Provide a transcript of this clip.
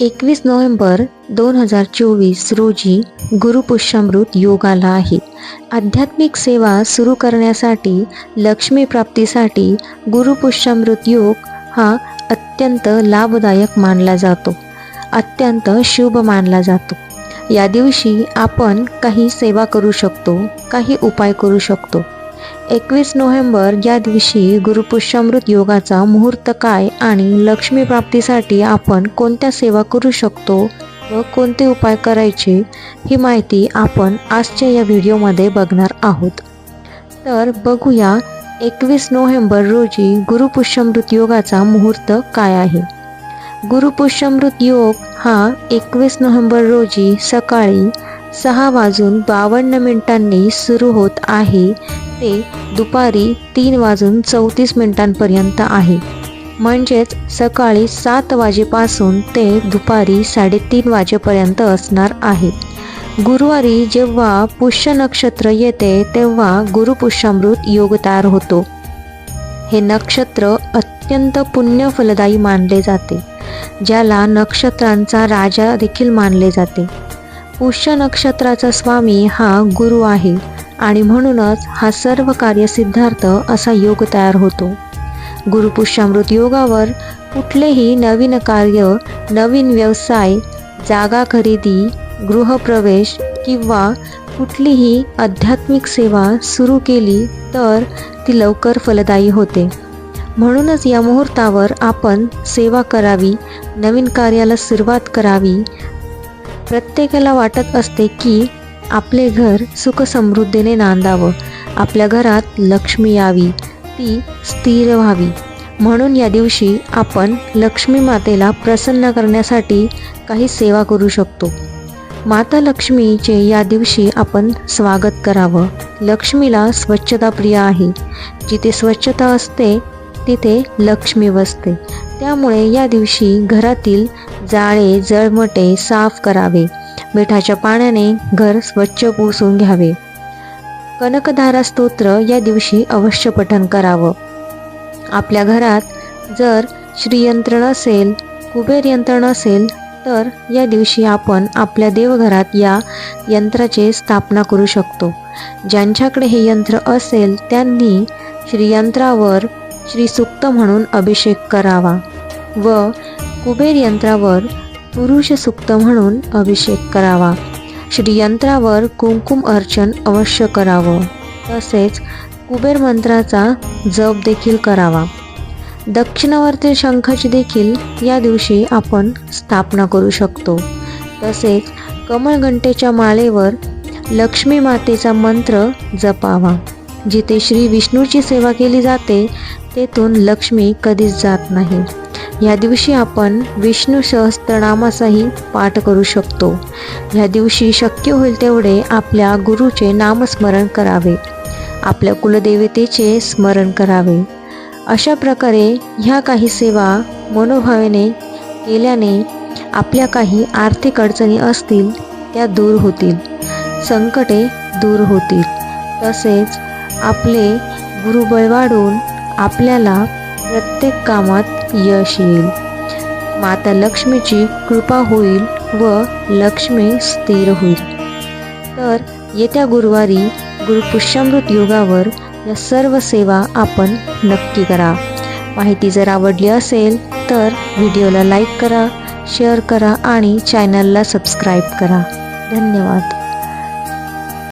एकवीस नोव्हेंबर दोन हजार चोवीस रोजी गुरुपुष्यामृत योग आला आहे. आध्यात्मिक सेवा सुरू करण्यासाठी लक्ष्मी प्राप्तीसाठी गुरुपुष्यामृत योग हा अत्यंत लाभदायक मानला जातो. अत्यंत शुभ मानला जातो. या दिवशी आपण काही सेवा करू शकतो काही उपाय करू शकतो. एकवीस नोव्हेंबर या दिवशी गुरुपुष्यामृत योगाचा मुहूर्त काय आणि लक्ष्मी प्राप्तीसाठी आपण कोणत्या सेवा करू शकतो व कोणते उपाय करायचे ही माहिती आपण आजच्या या व्हिडिओमध्ये बघणार आहोत. तर बघूया एकवीस नोव्हेंबर रोजी गुरुपुष्यामृत योगाचा मुहूर्त काय आहे? गुरुपुष्यामृत योग हा एकवीस नोव्हेंबर रोजी सकाळी सहा वाजून बावन्न मिनिटांनी सुरू होत आहे. ते दुपारी तीन वाजून चौतीस मिनिटांपर्यंत आहे. म्हणजेच सकाळी सात वाजेपासून ते दुपारी साडेतीन वाजेपर्यंत असणार आहे. गुरुवारी जेव्हा पुष्य नक्षत्र येते तेव्हा गुरुपुष्यामृत योग तयार होतो. हे नक्षत्र अत्यंत पुण्यफलदायी मानले जाते ज्याला नक्षत्रांचा राजा देखील मानले जाते. पुष्य नक्षत्राचा स्वामी हा गुरु आहे आणि म्हणूनच हा सर्व कार्यसिद्धार्थ असा योग तयार होतो. गुरुपुष्यामृत योगावर कुठलेही नवीन कार्य नवीन व्यवसाय जागा खरेदी गृहप्रवेश किंवा कुठलीही आध्यात्मिक सेवा सुरू केली तर ती लवकर फलदायी होते. म्हणूनच या मुहूर्तावर आपण सेवा करावी नवीन कार्याला सुरुवात करावी प्रत्येकाला वाटत असते की आपले घर सुखसमृद्धीने नांदावं. आपल्या घरात लक्ष्मी यावी ती स्थिर व्हावी. म्हणून या दिवशी आपण लक्ष्मी मातेला प्रसन्न करण्यासाठी काही सेवा करू शकतो. माता लक्ष्मीचे या दिवशी आपण स्वागत करावं. लक्ष्मीला स्वच्छता प्रिय आहे. जिथे स्वच्छता असते तिथे लक्ष्मी बसते. त्यामुळे या दिवशी घरातील जाळे जळमटे साफ करावे. मिठाच्या पाण्याने घर स्वच्छ पुसून घ्यावे. कनकधारा स्तोत्र या दिवशी अवश्य पठन करावं. आपल्या घरात जर श्रीयंत्र नसेल कुबेर यंत्र नसेल तर या दिवशी आपण आपल्या देवघरात या यंत्राचे स्थापना करू शकतो. ज्यांच्याकडे हे यंत्र असेल त्यांनी श्रीयंत्रावर श्रीसुक्त म्हणून अभिषेक करावा व कुबेर यंत्रावर पुरुष सुक्त म्हणून अभिषेक करावा. श्रीयंत्रावर कुंकुम अर्चन अवश्य करावं. तसेच कुबेर मंत्राचा जप देखील करावा. दक्षिणावर्ती शंखाची देखील या दिवशी आपण स्थापना करू शकतो. तसेच कमळघंटेच्या माळेवर लक्ष्मी मातेचा मंत्र जपावा. जिथे श्री विष्णूची सेवा केली जाते तेथून लक्ष्मी कधीच जात नाही. या दिवशी आपण विष्णू सहस्त्रनामाचाही पाठ करू शकतो. या दिवशी शक्य होईल तेवढे आपल्या गुरुचे नामस्मरण करावे. आपल्या कुलदेवतेचे स्मरण करावे. अशा प्रकारे ह्या काही सेवा मनोभावेने केल्याने आपल्या काही आर्थिक अडचणी असतील त्या दूर होतील. संकटे दूर होतील. तसेच आपले गुरुबळ वाढून आपल्याला प्रत्येक कामात यश येईल. माता लक्ष्मीची कृपा होईल व लक्ष्मी स्थिर होईल. तर येत्या गुरुवारी गुरुपुष्यामृत योगावर या सर्व सेवा आपण नक्की करा. माहिती जर आवडली असेल तर व्हिडिओला लाईक करा शेअर करा आणि चॅनलला सबस्क्राईब करा. धन्यवाद.